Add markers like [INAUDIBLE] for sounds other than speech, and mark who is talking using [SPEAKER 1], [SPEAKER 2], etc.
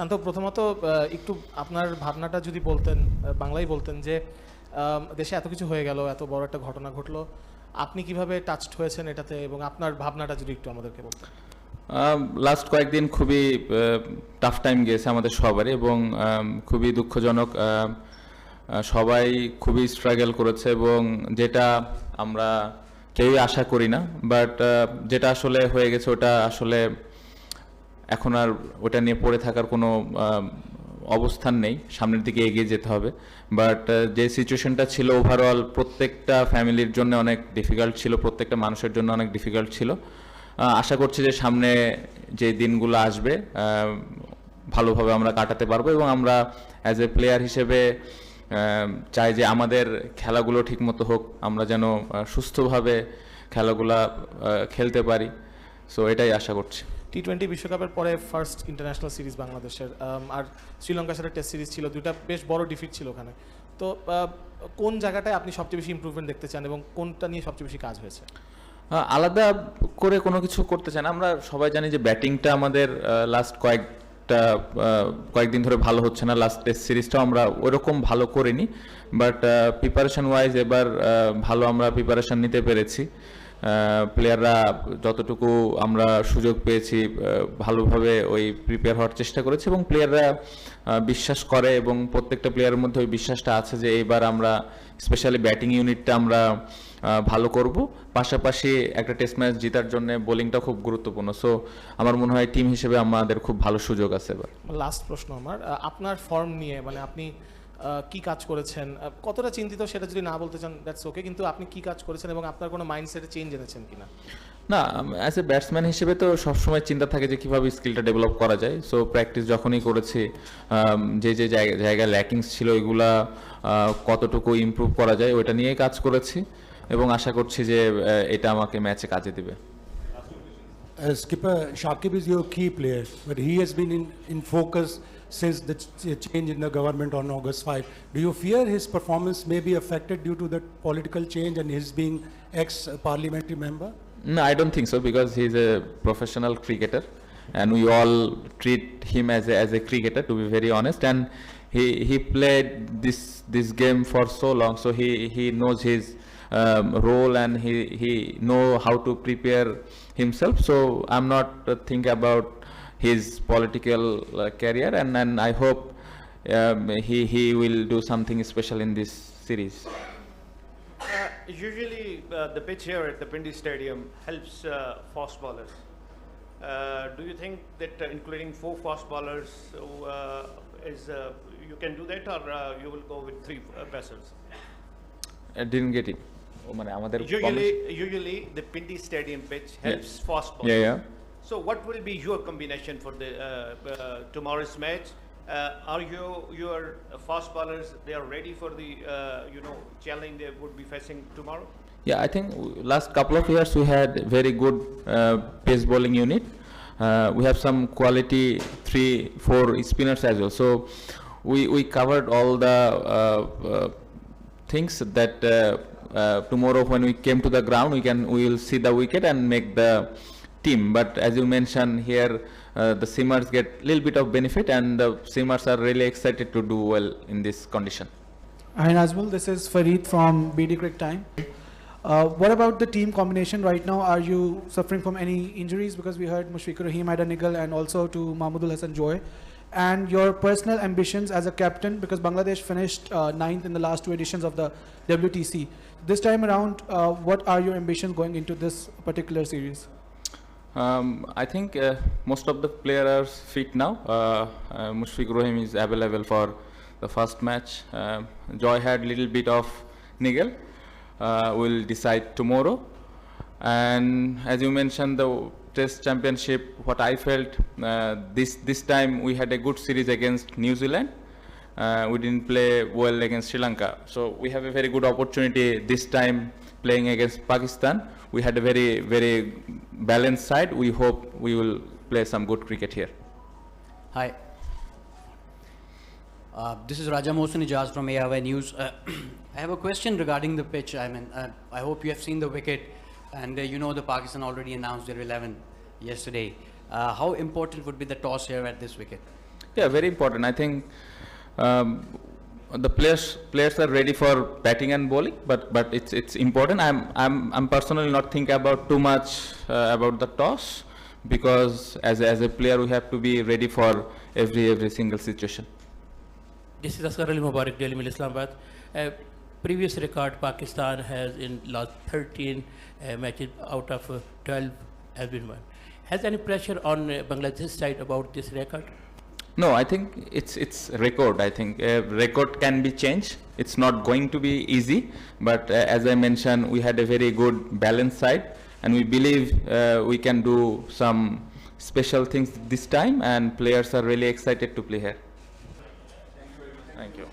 [SPEAKER 1] শান্ত, প্রথমত একটু আপনার ভাবনাটা যদি বলতেন বাংলায় বলতেন যে দেশে এত কিছু হয়ে গেল, এত বড় একটা ঘটনা ঘটলো, আপনি কীভাবে টাচড হয়েছেন এটাতে এবং আপনার ভাবনাটা যদি একটু আমাদেরকে বলতেন।
[SPEAKER 2] লাস্ট কয়েকদিন খুবই টাফ টাইম গিয়েছে আমাদের সবারই এবং খুবই দুঃখজনক সবাই খুবই স্ট্রাগল করেছে এবং যেটা আমরা কেউই আশা করি না বাট যেটা আসলে হয়ে গেছে, ওটা আসলে এখন আর ওটা নিয়ে পড়ে থাকার কোনো অবস্থান নেই। সামনের দিকে এগিয়ে যেতে হবে। বাট যে সিচুয়েশনটা ছিল ওভারঅল প্রত্যেকটা ফ্যামিলির জন্য অনেক ডিফিকাল্ট ছিল, প্রত্যেকটা মানুষের জন্য অনেক ডিফিকাল্ট ছিল। আশা করছি যে সামনে যে দিনগুলো আসবে ভালোভাবে আমরা কাটাতে পারব এবং আমরা অ্যাজ এ প্লেয়ার হিসেবে চাই যে আমাদের খেলাগুলো ঠিকমতো হোক, আমরা যেন সুস্থভাবে খেলাগুলা খেলতে পারি। সো এটাই আশা করছি।
[SPEAKER 1] টি টোয়েন্টি বিশ্বকাপের পরে ফার্স্ট ইন্টারন্যাশনাল সিরিজ বাংলাদেশের আর শ্রীলঙ্কার সাথে টেস্ট সিরিজ ছিল, দুইটা বেশ বড় ডিফিট ছিল ওখানে। তো কোন জায়গাটায় আপনি সবচেয়ে বেশি ইমপ্রুভমেন্ট দেখতে চান এবং কোনটা নিয়ে সবচেয়ে বেশি কাজ হয়েছে?
[SPEAKER 2] আলাদা করে কোনো কিছু করতে চান আমরা সবাই জানি যে ব্যাটিংটা আমাদের লাস্ট কয়েকটা কয়েকদিন ধরে ভালো হচ্ছে না। লাস্ট টেস্ট সিরিজটাও আমরা ওরকম ভালো করিনি। বাট প্রিপারেশন ওয়াইজ এবার ভালো আমরা প্রিপারেশন নিতে পেরেছি। প্লেয়াররা যতটুকু আমরা সুযোগ পেয়েছি ভালোভাবে ওই প্রিপেয়ার হওয়ার চেষ্টা করেছি এবং প্লেয়াররা বিশ্বাস করে এবং প্রত্যেকটা প্লেয়ারের মধ্যে ওই বিশ্বাসটা আছে যে এইবার আমরা স্পেশালি ব্যাটিং ইউনিটটা আমরা ভালো করব। পাশাপাশি একটা টেস্ট ম্যাচ জেতার জন্য বোলিংটা খুব গুরুত্বপূর্ণ। সো আমার মনে হয় টিম হিসেবে আমাদের খুব ভালো সুযোগ আছে এবার।
[SPEAKER 1] লাস্ট প্রশ্ন আমার। আপনার ফর্ম নিয়ে মানে আপনি কি কাজ করেছেন? কতটা চিন্তিত সেটা যদি না বলতে চান দ্যাটস ওকে কিন্তু আপনি কি কাজ করেছেন এবং আপনার কোনো মাইন্ডসেটে চেঞ্জ এনেছেন কিনা?
[SPEAKER 2] না অ্যাজ এ ব্যাটসম্যান হিসেবে তো সবসময় চিন্তা থাকে যে কীভাবে স্কিলটা ডেভেলপ করা যায়। সো প্র্যাকটিস যখনই করেছি যে যে জায়গা- জায়গায় ল্যাকিংস ছিল আহ, কতটুকু ইমপ্রুভ করা যায় ওইটা নিয়েই কাজ করেছি। এবং আশা করছি যে এটা আমাকে ম্যাচে কাজে দিবে।
[SPEAKER 3] Uh, Skipper, Shakib is your key player, but he has been in, in focus since the ch- change in the government on August 5. Do you fear his performance may be affected due to the political change and his being ex-parliamentary member?
[SPEAKER 2] No, I don't think so because he's a professional cricketer, and we all treat him as a, as a cricketer. To be very honest, and he he played this this game for so long, so he he knows his um, role and he he know how to prepare himself. So I'm not uh, thinking about his political uh, career, and and I hope um, he he will do something special in this series.
[SPEAKER 4] Uh, Usually, uh, the pitch here at the Pindi Stadium helps uh, fast bowlers. Uh, Do you think that uh, including four fast bowlers uh, is, uh, you can do that, or uh, you will go with three uh, pacers?
[SPEAKER 2] I didn't get it ও মানে আমাদের
[SPEAKER 4] Usually, usually the Pindi Stadium pitch
[SPEAKER 2] Yeah.
[SPEAKER 4] helps fast bowlers.
[SPEAKER 2] Yeah, yeah.
[SPEAKER 4] So what will be your combination for the uh, uh, tomorrow's match? Uh, Are you, your fast bowlers, they are ready for the, uh, you know, challenge they would be facing tomorrow?
[SPEAKER 2] Yeah, I think w- last couple of years we had very good uh, pace bowling unit. Uh, we have some quality three, four spinners as well. So we, we covered all the uh, uh, things that uh, tomorrow when we came to the ground we can we will see the wicket and make the team. But as you mentioned here, uh, the seamers get little bit of benefit and the seamers are really excited to do well in this condition.
[SPEAKER 5] Hi Nazmul, this is Fareed from BD Crick Time. Uh, what about the team combination right now? Are you suffering from any injuries? Because we heard Mushfiqur Rahim had a niggle and also to Mahmudul Hassan Joy. And your personal ambitions as a captain, because Bangladesh finished uh, ninth in the last two editions of the WTC. This time around, uh, what are your ambitions going into this particular series?
[SPEAKER 2] Um, I think uh, most of the players are fit now. Uh, uh, Mushfiq Rohim is available for the first match. Uh, Joy had little bit of niggle. Uh, we'll decide tomorrow. And as you mentioned, the Test Championship. What I felt uh, this this time we had a good series against New Zealand. Uh, we didn't play well against Sri Lanka. So we have a very good opportunity this time playing against Pakistan. We had a very, very balanced side. We hope we will play some good cricket here.
[SPEAKER 6] Hi. Uh, this is Raja Mohsen Ijaz from ARY News. Uh, [CLEARS THROAT] I have a question regarding the pitch. I mean, uh, I hope you have seen the wicket, and uh, you know the Pakistan already announced their 11 yesterday. Uh, how important would be the toss here at this wicket?
[SPEAKER 2] Yeah, very important. I think um, the players players are ready for batting and bowling, but but it's it's important. I'm I'm I'm personally not thinking about too much uh, about the toss because as a, as a player we have to be ready for every every single situation.
[SPEAKER 7] This is Asghar Ali Mubarak, Daily Mail, Islamabad. Previous record Pakistan has in last 13 uh, matches out of uh, 12 has been won. Has any pressure on uh, Bangladesh side about this record?
[SPEAKER 2] No, I think it's it's record. I think uh, record can be changed. It's not going to be easy, but uh, as I mentioned, we had a very good balanced side, and we believe uh, we can do some special things this time, and players are really excited to play here. Thank you.